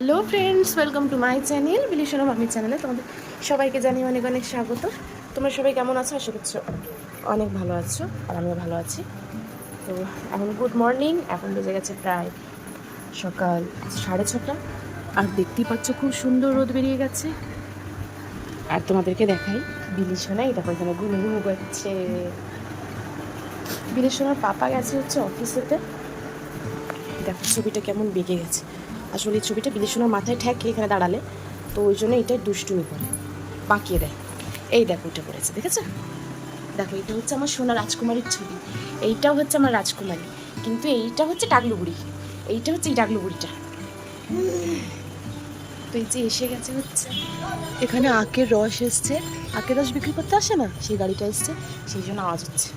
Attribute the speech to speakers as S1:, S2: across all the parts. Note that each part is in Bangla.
S1: Hello friends welcome to my channel বিলিশন আমি চ্যানেলে তোমাদের সবাইকে জানি অনেক অনেক স্বাগত। তোমরা সবাই কেমন আছো? আশা করছ অনেক ভালো আছো আর আমিও ভালো আছি। তো এখন গুড মর্নিং এখন বেজে গেছে প্রায় সকাল সাড়ে ছটা। আর দেখতেই পাচ্ছ খুব সুন্দর রোদ বেরিয়ে গেছে। আর তোমাদেরকে দেখাই বিলিশনা এটা এখানে ঘুমে ঘুমু করছে। বিলিশনার পাপা গেছে হচ্ছে অফিসেতে দেখো ছবিটা কেমন বেঁকে গেছে। আসলে এই ছবিটা বিদেশনার মাথায় ঠেকে এখানে দাঁড়ালে। তো ওই জন্য এটা দুষ্টুমি করে। বাঁকিয়ে দেয়। এই দেখো উঠে পড়েছে, দেখেছ? দেখো, এটা হচ্ছে আমার সোনা রাজকুমারীর ছবি। এইটাও হচ্ছে আমার রাজকুমারী। কিন্তু এইটা হচ্ছে টাগলুগুড়ি। এইটা হচ্ছে এই টাগলু বুড়িটা তো এই যে এসে গেছে হচ্ছে। এখানে আখের রস এসছে। আখের রস বিক্রি করতে আসে না? সেই গাড়িটা এসছে, সেই জন্য আওয়াজ হচ্ছে।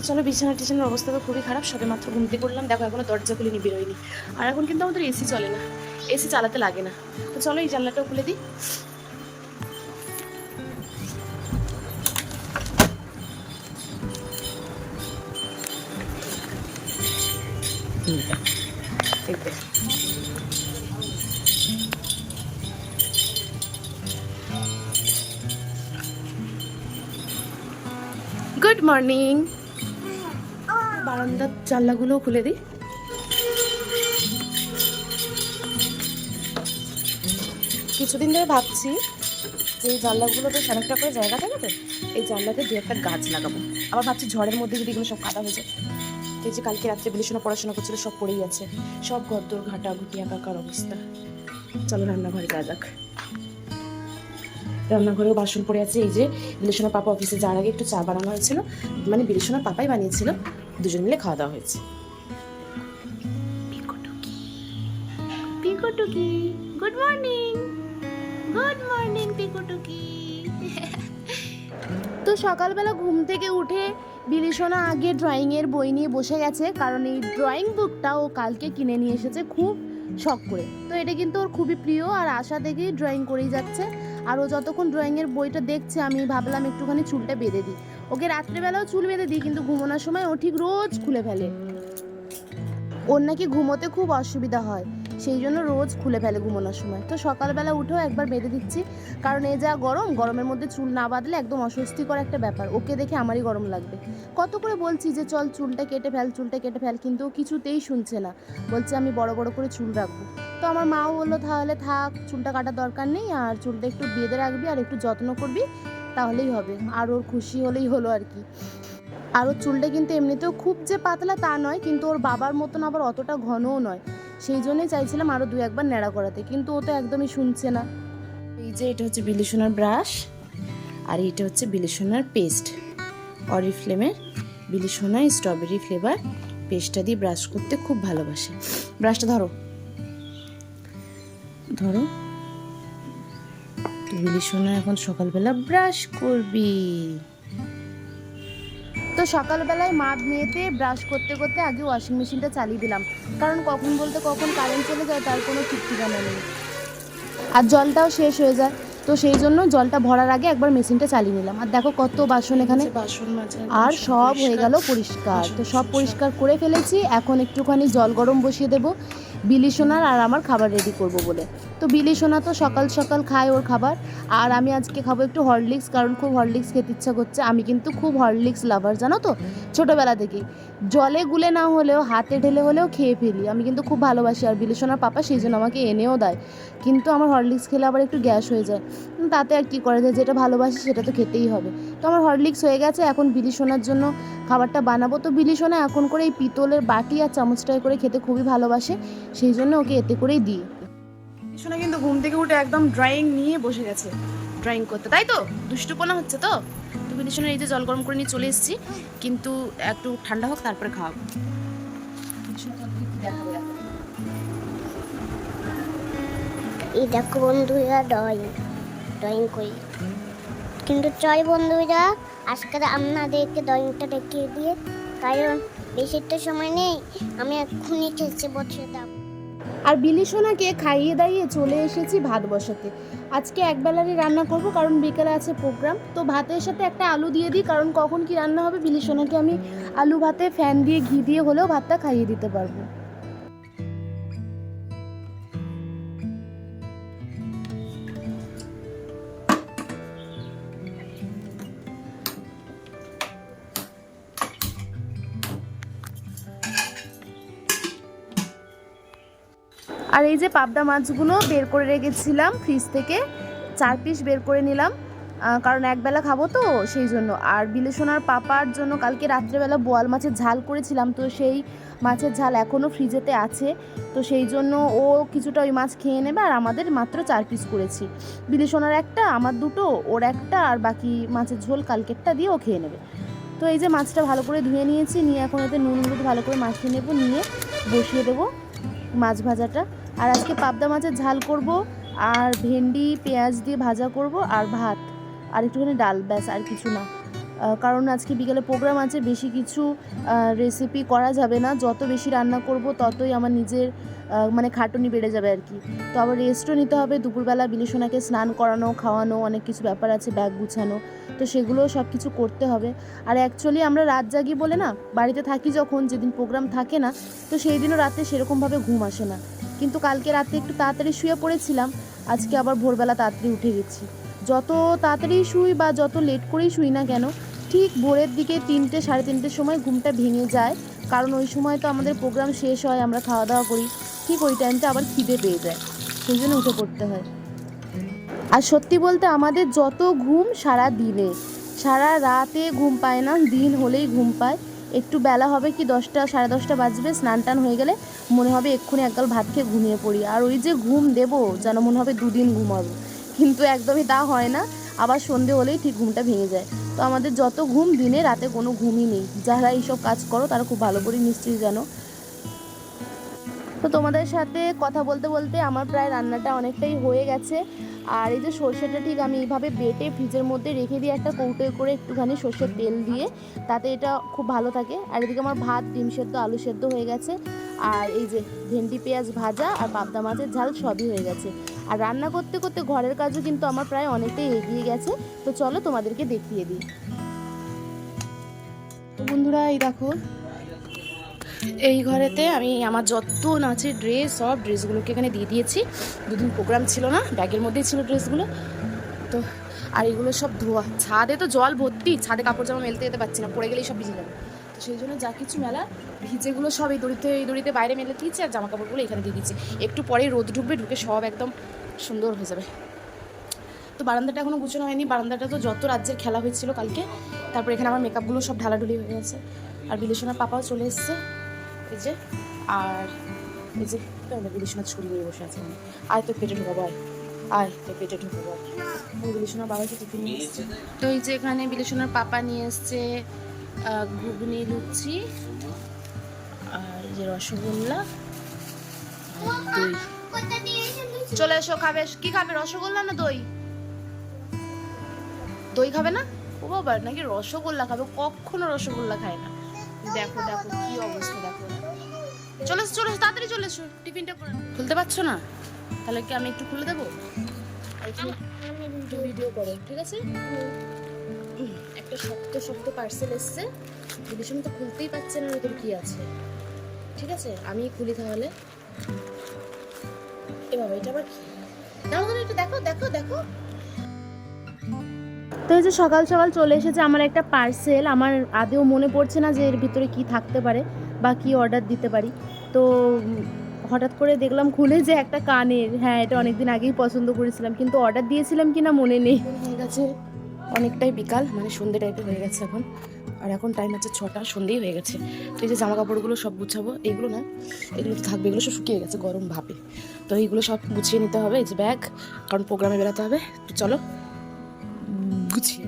S1: তো চলো, বিছানা টিছানার অবস্থা তো খুবই খারাপ, সবে মাত্র ঘুমতে করলাম দেখো এখনও দরজা খুলে বেরোয়নি। আর এখন কিন্তু আমাদের এসি চলে না এসি চালাতে লাগে না। তো চলো, এই জানলাটাও খুলে দিই। গুড মর্নিং বারান্দার জানলাগুলো খুলে দিই। কিছুদিন ধরে ভাবছি যে এই জানলাগুলোতে অনেকটা করে জায়গা থাকে তো, এই জানলাতে দু একটা গাছ লাগাবো। আবার ভাবছি ঝড়ের মধ্যে যদি এগুলো সব কাদা হয়ে যায়। এই যে কালকে রাত্রে বিলিশনা পড়াশোনা করছিল, সব পড়েই আছে সব গদ্দর ঘাটা ঘুটি একাকার অবস্থা। চলো রান্নাঘরে যা যাক। রান্নাঘরেও বাসন পড়ে আছে। এই যে বিলিশনা পাপা অফিসে যাওয়ার আগে একটু চা বানানো হয়েছিল। মানে বিলিশনা পাপাই বানিয়েছিল। দুজন মিলে খাওয়া দাওয়া হয়েছে। পিকোটুকি। গুড মর্নিং গুড মর্নিং পিকোটুকি। তো সকালবেলা ঘুম থেকে উঠে বিলিসোনা আগে ড্রয়িংয়ের বই নিয়ে বসে গেছে কারণ এই ড্রয়িং বুকটা ও কালকে কিনে নিয়ে এসেছে খুব শখ করে। তো এটা কিন্তু ওর খুবই প্রিয় আর আশা থেকেই ড্রয়িং করেই যাচ্ছে। আর ও যতক্ষণ ড্রয়িংয়ের বইটা দেখছে আমি ভাবলাম একটুখানি চুলটা বেঁধে দিই। ওকে রাত্রেবেলাও চুল বেঁধে দিই, কিন্তু ঘুমানোর সময় ও ঠিক রোজ খুলে ফেলে। ওর নাকি ঘুমোতে খুব অসুবিধা হয়, সেই জন্য রোজ খুলে ফেলে ঘুমানোর সময়। তো সকালবেলা উঠেও একবার বেঁধে দিচ্ছি, কারণ এ যা গরম, গরমের মধ্যে চুল না বাঁধলে একদম অস্বস্তিকর একটা ব্যাপার। ওকে দেখে আমারই গরম লাগবে। কত করে বলছি যে, চল চুলটা কেটে ফেল, চুলটা কেটে ফেল, কিন্তু ও কিছুতেই শুনছে না। বলছে, আমি বড় বড় করে চুল রাখব। তো আমার মাও বলল, তাহলে থাক, চুলটা কাটার দরকার নেই, আর চুলটা একটু বেঁধে রাখবি আর একটু যত্ন করবি। তাহলেই হবে, আর ওর খুশি হলেই হলো আর কি। আর ওর চুলটা কিন্তু এমনিতেও খুব যে পাতলা তা নয়, কিন্তু ওর বাবার মতন আবার অতটা ঘনও নয়। সেই জন্যই চাইছিলাম আরও দু একবার ন্যাড়া করাতে, কিন্তু ও তো একদমই শুনছে না। এই যে এটা হচ্ছে বিলিসোনার ব্রাশ, আর এটা হচ্ছে বিলিসোনার পেস্ট। অরিফ্লেমের বিলিসোনা স্ট্রবেরি ফ্লেভার পেস্টটা দিয়ে ব্রাশ করতে খুব ভালোবাসে। ব্রাশটা ধরো। ধরো। তো বিলিসোনা এখন সকালবেলা ব্রাশ করবি। তো সকালবেলায় মাদ মেয়েতে ব্রাশ করতে করতে আগে ওয়াশিং মেশিনটা চালিয়ে দিলাম। কারণ কখন বলতে কখন কারেন্ট চলে যায় তার কোনো ঠিক ঠিকানা নেই। আর জলটাও শেষ হয়ে যায়। তো সেই জন্য জলটা ভরার আগে একবার মেশিনটা চালিয়ে নিলাম। আর দেখো কত বাসন এখানে।
S2: বাসন
S1: আর সব হয়ে গেল পরিষ্কার। তো সব পরিষ্কার। করে ফেলেছি। এখন একটুখানি জল গরম বসিয়ে দেবো। বিলি সোনার আর আমার খাবার রেডি করব বলে। তো বিলি সোনা তো সকাল সকাল খায় ওর খাবার। আর আমি আজকে খাব একটু হরলিক্স, কারণ খুব হরলিক্স খেতে ইচ্ছা করছে। আমি কিন্তু খুব হরলিক্স লাভার জানো তো? ছোটোবেলা থেকেই। জলে গুলে না হলেও, হাতে ঢেলে হলেও খেয়ে ফেলি। আমি কিন্তু খুব ভালোবাসি। আর বিলি সোনার পাপা সেই জন্য আমাকে এনেও দেয়। কিন্তু আমার হরলিক্স খেলে আবার একটু গ্যাস হয়ে যায়। তাতে আর কী করা যায়? যেটা ভালোবাসি সেটা তো খেতেই হবে। তো আমার হরলিক্স হয়ে গেছে। এখন বিলি সোনার জন্য খাবারটা বানাবো। তো বিলি সোনা এখন করে এই পিতলের বাটি আর চামচটায় করে খেতে খুবই ভালোবাসে। সেই জন্য ওকে এতে করেই দিই। সোনা কিন্তু ঘুম থেকে উঠে একদম ড্রয়িং নিয়ে বসে গেছে। ড্রয়িং করতে। তাই তো? দুষ্টুপনা হচ্ছে তো? তো বিলি সোনার এই যে জল গরম করে নিয়ে চলে এসেছি। কিন্তু একটু ঠান্ডা হোক, তারপরে খাওয়াবো।
S3: এই দেখো বন্ধুরা ড্রয়িং ড্রয়িং করি। কিন্তু চল বন্ধুরা, আজকে আপনাদেরকে ড্রয়িংটা দেখিয়ে দিয়ে কারণ, বেশি তো সময় নেই। আমি এক্ষুনি খেলছে বসে দাম
S1: আর বিলি সোনাকে খাইয়ে দাইয়ে চলে এসেছি ভাত বসাতে। আজকে একবেলারই রান্না করব, কারণ বিকেলে আছে প্রোগ্রাম। তো ভাতের সাথে একটা আলু দিয়ে দিই, কারণ কখন কি রান্না হবে বিলি সোনাকে আমি আলু ভাতে ফ্যান দিয়ে ঘি দিয়ে হলেও ভাতটা খাইয়ে দিতে পারব। আর এই যে পাবদা মাছগুলো বের করে রেখেছিলাম ফ্রিজ থেকে, চার পিস বের করে নিলাম। কারণ একবেলা খাব তো, সেই জন্য। আর বিলেসোনার পাপার জন্য কালকে রাত্রেবেলা বোয়াল মাছের ঝাল করেছিলাম, তো সেই মাছের ঝাল এখনও ফ্রিজেতে আছে। তো সেই জন্য ও কিছুটা ওই মাছ খেয়ে নেবে, আর আমাদের মাত্র চার পিস করেছি। বিলেসোনার একটা, আমার দুটো, ওর একটা, আর বাকি মাছের ঝোল কালকেরটা দিয়ে ও খেয়ে নেবে। তো এই যে মাছটা ভালো করে ধুয়ে নিয়েছি, নিয়ে এখন এতে নুন হলুদ ভালো করে মাখিয়ে নেব, নিয়ে বসিয়ে দেবো মাছ ভাজাটা। আর আজকে পাবদা মাছের ঝাল করব, আর ভেন্ডি, পেঁয়াজ দিয়ে ভাজা করব, আর ভাত, আর একটুখানি ডাল, ব্যাস, আর কিছু না। কারণ আজকে বিকেলে প্রোগ্রাম আছে বেশি কিছু রেসিপি করা যাবে না। যত বেশি রান্না করব, ততই আমার নিজের মানে খাটুনি বেড়ে যাবে আর কি। তো আবার রেস্টও নিতে হবে, দুপুরবেলা বিলিসোনাকে স্নান করানো, খাওয়ানো, অনেক কিছু ব্যাপার আছে, ব্যাগ গুছানো। তো সেগুলো সব কিছু করতে হবে। আর অ্যাকচুয়ালি আমরা রাত জাগি বলে না, বাড়িতে থাকি যখন, যেদিন প্রোগ্রাম থাকে না, তো সেই দিনও রাতে সেরকমভাবে ঘুম আসে না। কিন্তু কালকে রাতে একটু তাড়াতাড়ি শুয়ে পড়েছিলাম। আজকে আবার ভোরবেলা তাড়াতাড়ি উঠে গেছি। যত তাড়াতাড়ি শুই বা যত লেট করেই শুই না কেন, ঠিক ভোরের দিকে তিনটে সাড়ে তিনটের সময় ঘুমটা ভেঙে যায়। কারণ ওই সময় তো আমাদের প্রোগ্রাম শেষ হয়, আমরা খাওয়া দাওয়া করি, ঠিক ওই টাইমটা আবার খিদে পেয়ে যায়। সেই জন্য উঠে পড়তে হয়। আর সত্যি বলতে আমাদের যত ঘুম সারা দিনে, সারা রাতে ঘুম পায় না, দিন হলেই ঘুম পায়। একটু বেলা হবে কি দশটা, সাড়ে দশটা বাজবে, স্নান টান হয়ে গেলে মনে হবে এক্ষুনি একগাল ভাত খেয়ে ঘুমিয়ে পড়ি। আর ওই যে ঘুম দেবো, যেন মনে হবে দুদিন ঘুমাবো। কিন্তু একদমই তা হয় না, আবার সন্ধে হলেই ঠিক ঘুমটা ভেঙে যায়। তো আমাদের যত ঘুম দিনে, রাতে কোনো ঘুমই নেই। যারা এইসব কাজ করো, তারা খুব ভালো করে নিশ্চয়ই জানো। তো তোমাদের সাথে কথা বলতে বলতে আমার প্রায় রান্নাটা অনেকটাই হয়ে গেছে। আর এই যে সর্ষেটা ঠিক আমি এইভাবে বেটে ফ্রিজের মধ্যে রেখে দিয়ে একটা কৌটোয় করে একটুখানি সর্ষের তেল দিয়ে তাতে এটা খুব ভালো থাকে। আর এদিকে আমার ভাত, ডিম সেদ্ধ, আলু সেদ্ধ হয়ে গেছে। আর এই যে ভেন্ডি, পেঁয়াজ ভাজা আর পাবদা মাছের ঝাল সবই হয়ে গেছে। আর রান্না করতে করতে ঘরের কাজও কিন্তু আমার প্রায় অনেকটাই এগিয়ে গেছে। তো চলো তোমাদেরকে দেখিয়ে দিই। বন্ধুরা, এই দেখো এই ঘরেতে আমি আমার যত নাচের ড্রেস সব ড্রেসগুলোকে এখানে দিয়ে দিয়েছি। দুদিন প্রোগ্রাম ছিল না, ব্যাগের মধ্যেই ছিল ড্রেসগুলো তো, আর এগুলো সব ধোয়া। ছাদে তো জল ভর্তি, ছাদে কাপড় জামা মেলতে যেতে পারছি না, পড়ে গেলেই সব ভিজে যাবে। তো সেই জন্য যা কিছু মেলা ভিজেগুলো সব এই দড়িতে এই দড়িতে বাইরে মেলে দিয়েছি আর জামা কাপড়গুলো এখানে দিয়ে দিচ্ছি একটু পরেই রোদ ঢুকবে, ঢুকে সব একদম সুন্দর হয়ে যাবে। তো বারান্দাটা এখনও গুছানো হয়নি, বারান্দাটা তো যত রাজ্যের খেলা হয়েছিল কালকে, তারপর এখানে আমার মেকআপগুলো সব ঢালাঢুলি হয়ে গেছে। আর বিলেশনার পাপাও চলে এসছে। এই যে, আর এই যে বিলেশনার ছুরি নিয়ে বসে আছে আয়, তোর পেটে ঢুকাবো, আয়। আয়, তোর পেটে ঢুকাবো, আয়। বিলেশনার বাবাকে টিফিন নিয়ে এসছে। তো এই যে এখানে বিলেশনার পাপা নিয়ে এসছে ঘুগনি, লুচি, আর যে রসগোল্লা চলে এসো, খাবে। কি খাবে, রসগোল্লা না দই? দই খাবে না? ও বাবা, নাকি রসগোল্লা খাবে? কখনো রসগোল্লা খায় না। দেখো দেখো, কি অবস্থা, দেখো। চলে এসো চলে এসো তাড়াতাড়ি চলে এসো। টিফিনটা করে নাও। খুলতে পারছ না? তাহলে কি আমি একটু খুলে দেবো? একটু ভিডিও করো ঠিক আছে? একটা শক্ত শক্ত পার্সেল এসছে। যদি সময় তো খুলতেই পারছে না ওদের কি আছে? ঠিক আছে? আমি খুলি তাহলে। এ বাবা এটা আবার কি? দাও দাও একটু দেখো দেখো দেখো। তো এই যে সকাল সকাল চলে এসেছে আমার একটা পার্সেল আমার আদেও মনে পড়ছে না যে এর ভিতরে কি থাকতে পারে বা কি অর্ডার দিতে পারি। তো হঠাৎ করে দেখলাম খুলে যে একটা কানের। হ্যাঁ এটা অনেকদিন আগেই পছন্দ করেছিলাম, কিন্তু অর্ডার দিয়েছিলাম কি না মনে নেই। হয়ে গেছে অনেকটাই বিকাল মানে সন্ধে টাইপের হয়ে গেছে এখন। আর এখন টাইম হচ্ছে ছটা, সন্ধেই হয়ে গেছে। তো এই যে জামা কাপড়গুলো সব গুছাবো, এগুলো না, এগুলো তো থাকবে, এগুলো সব শুকিয়ে গেছে, গরম ভাবে তো এইগুলো সব গুছিয়ে নিতে হবে, এই যে ব্যাগ কারণ প্রোগ্রামে বেরোতে হবে। তো চলো, গুছিয়ে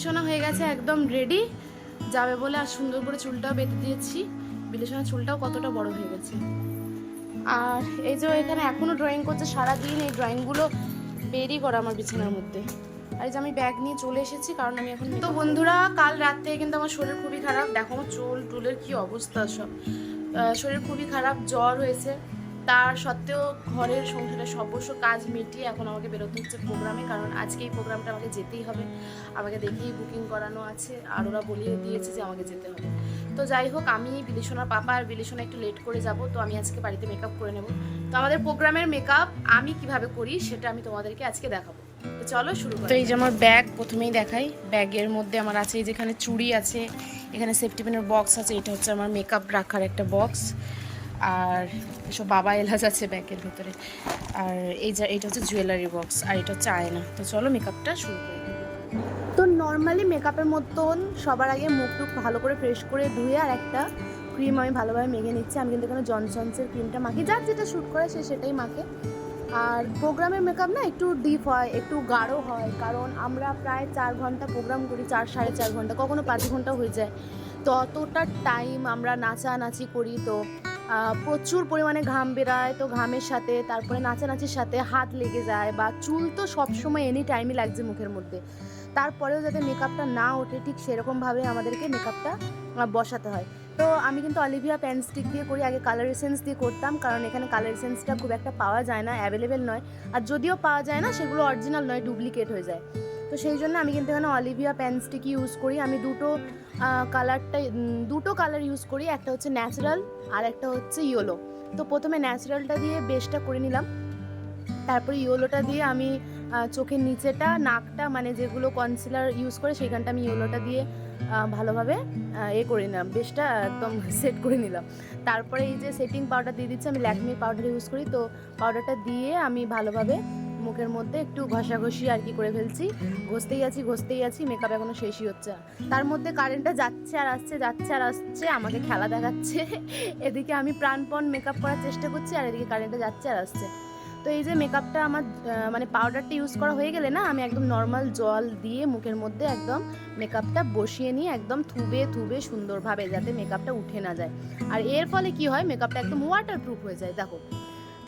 S1: বিলিসোনা হয়ে গেছে, একদম রেডি যাবে বলে আর সুন্দর করে চুলটাও বেঁধে দিয়েছি। বিলিসোনার চুলটাও কতটা বড় হয়ে গেছে। আর এই যে এখানে এখনও ড্রয়িং করছে, সারাদিন এই ড্রয়িংগুলো বেরই করা আমার বিছানার মধ্যে। আর যে আমি ব্যাগ নিয়ে চলে এসেছি, কারণ আমি এখন তো বন্ধুরা, কাল রাত থেকে কিন্তু আমার শরীর খুবই খারাপ। দেখো চুল, টুলের কি অবস্থা সব। শরীর খুবই খারাপ, জ্বর হয়েছে। তার সত্ত্বেও ঘরের সংসারের সর্বস্ব কাজ মিটিয়ে এখন আমাকে বেরোতে হচ্ছে প্রোগ্রামে, কারণ আজকে এই প্রোগ্রামটা আমাকে যেতেই হবে। আমাকে দেখেই বুকিং করানো আছে, আর ওরা বলিয়ে দিয়েছে যে আমাকে যেতে হবে। তো যাই হোক, আমি বিলিসোনার পাপা আর বিলিসোনা একটু লেট করে যাব, তো আমি আজকে বাড়িতে মেকআপ করে নেব। তো আমাদের প্রোগ্রামের মেকআপ আমি কীভাবে করি সেটা আমি তোমাদেরকে আজকে দেখাবো। তো চলো শুরু তো এই যে আমার ব্যাগ প্রথমেই দেখাই। ব্যাগের মধ্যে আমার আছে যেখানে চুড়ি আছে, এখানে সেফটি পিনের বক্স আছে, এটা হচ্ছে আমার মেকআপ রাখার একটা বক্স আর এসব বাবা এলাচ আছে ব্যাগের ভিতরে। আর এই যে এটা হচ্ছে জুয়েলারি বক্স আর এটা হচ্ছে আয়না। তো চলো মেকআপটা শুরু করি। তো নর্মালি মেকআপের মতন সবার আগে মুখ টুক ভালো করে ফ্রেশ করে ধুয়ে আর একটা ক্রিম আমি ভালোভাবে মেখে নিচ্ছি। আমি কিন্তু এখানে জনসন্সের ক্রিমটা মাখি। যার যেটা শ্যুট করে সে সেটাই মাখে। আর প্রোগ্রামের মেকআপ না একটু ডিপ হয়, একটু গাঢ় হয়। কারণ আমরা প্রায় চার ঘণ্টা প্রোগ্রাম করি, চার, সাড়ে চার ঘণ্টা, কখনো পাঁচ ঘণ্টা হয়ে যায়। তো অতটা টাইম আমরা নাচানাচি করি। তো প্রচুর পরিমাণে ঘাম বেরায়, তো ঘামের সাথে, তারপরে নাচানাচির সাথে হাত লেগে যায় বা চুল তো সবসময় এনি টাইমই লাগছে মুখের মধ্যে। তারপরেও যাতে মেকআপটা না ওঠে, ঠিক সেরকমভাবে আমাদেরকে মেকআপটা বসাতে হয়। তো আমি কিন্তু অলিভিয়া পেন স্টিক দিয়ে করি, আগে কালার এসেন্স দিয়ে করতাম, কারণ এখানে কালার এসেন্সটা খুব একটা পাওয়া যায় না অ্যাভেলেবেল নয়। আর যদিও পাওয়া যায় না, সেগুলো অরিজিনাল নয় ডুপ্লিকেট হয়ে যায়। তো সেই জন্য আমি কিন্তু এখানে অলিভিয়া পেন স্টিক ইউজ করি। আমি দুটো কালারটা দুটো কালার ইউজ করি। একটা হচ্ছে ন্যাচারাল আর একটা হচ্ছে ইয়েলো তো প্রথমে ন্যাচারালটা দিয়ে বেসটা করে নিলাম। তারপরে ইয়েলোটা দিয়ে আমি চোখের নিচেটা, নাকটা মানে যেগুলো কনসিলার ইউজ করে সেইখানটা আমি ইয়েলোটা দিয়ে ভালোভাবে এ করে নিলাম। বেশটা একদম সেট করে নিলাম। তারপরে এই যে সেটিং পাউডার দিয়ে দিচ্ছি, আমি ল্যাকমির পাউডার ইউজ করি। তো পাউডারটা দিয়ে আমি ভালোভাবে মুখের মধ্যে একটু ঘষাঘষি আর কি করে ফেলছি। ঘষতেই আছি ঘষতেই আছি মেকআপ এখনও শেষই হচ্ছে। তার মধ্যে কারেন্টটা যাচ্ছে আর আসছে, যাচ্ছে আর আসছে, আমাকে খেলা দেখাচ্ছে। এদিকে আমি প্রাণপণ মেকআপ করার চেষ্টা করছি আর এদিকে কারেন্টটা যাচ্ছে আর আসছে। তো এই যে মেকআপটা আমার মানে পাউডারটা ইউজ করা হয়ে গেলে না, আমি একদম নর্মাল জল দিয়ে মুখের মধ্যে একদম মেকআপটা বসিয়ে নিয়ে একদম থুবে থুবে সুন্দরভাবে যাতে মেকআপটা উঠে না যায়। আর এর ফলে কি হয় মেকআপটা একদম ওয়াটার প্রুফ হয়ে যায়, দেখো।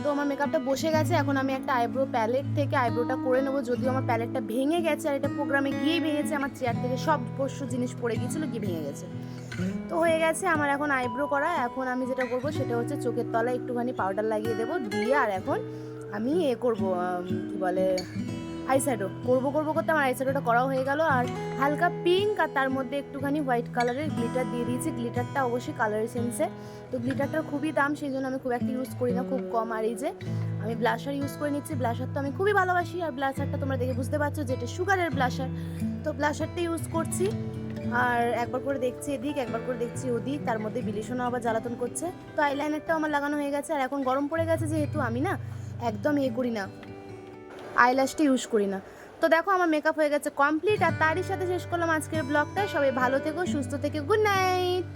S1: তো আমার মেকআপটা বসে গেছে, এখন আমি একটা আইব্রো প্যালেট থেকে আইব্রোটা করে নেব। যদিও আমার প্যালেটটা ভেঙে গেছে আর এটা প্রোগ্রামে গিয়েই ভেঙেছে, আমার চেয়ার থেকে সব পোষ্য জিনিস পড়ে গিয়েছিল, গিয়ে ভেঙে গেছে। তো হয়ে গেছে আমার এখন আইব্রো করা। এখন আমি যেটা করব সেটা হচ্ছে চোখের তলায় একটুখানি পাউডার লাগিয়ে দেবো, দিয়ে আর এখন আমি এ করব কী কি বলে আইশ্যাডো করব করব করতে আমার আইশ্যাডোটা করাও হয়ে গেল আর হালকা পিঙ্ক আর তার মধ্যে একটুখানি হোয়াইট কালারের গ্লিটার দিয়ে দিয়েছি। গ্লিটারটা অবশ্যই কালার সেন্সে তো গ্লিটারটার খুবই দাম, সেই জন্য আমি খুব একটা ইউজ করি না, খুব কম। আর এই যে আমি ব্লাশার ইউজ করে নিচ্ছি ব্লাশার তো আমি খুবই ভালোবাসি। আর ব্লাশারটা তোমরা দেখে বুঝতে পারছ যেটা সুগারের ব্লাশার তো ব্লাশারটা ইউজ করছি। আর একবার করে দেখছি এদিক, একবার করে দেখছি ওদিক। তার মধ্যে বিলিশনও আবার জ্বালাতন করছে। তো আইলাইনারটাও আমার লাগানো হয়ে গেছে। আর এখন গরম পড়ে গেছে যেহেতু আমি না একদম ইয়ে করি না। আইল্যাশটা ইউজ করি না। তো দেখো আমার মেকআপ হয়ে গেছে কমপ্লিট আর তারই সাথে শেষ করলাম আজকের ব্লগটা সবাই ভালো থেকো, সুস্থ থেকে গুড নাইট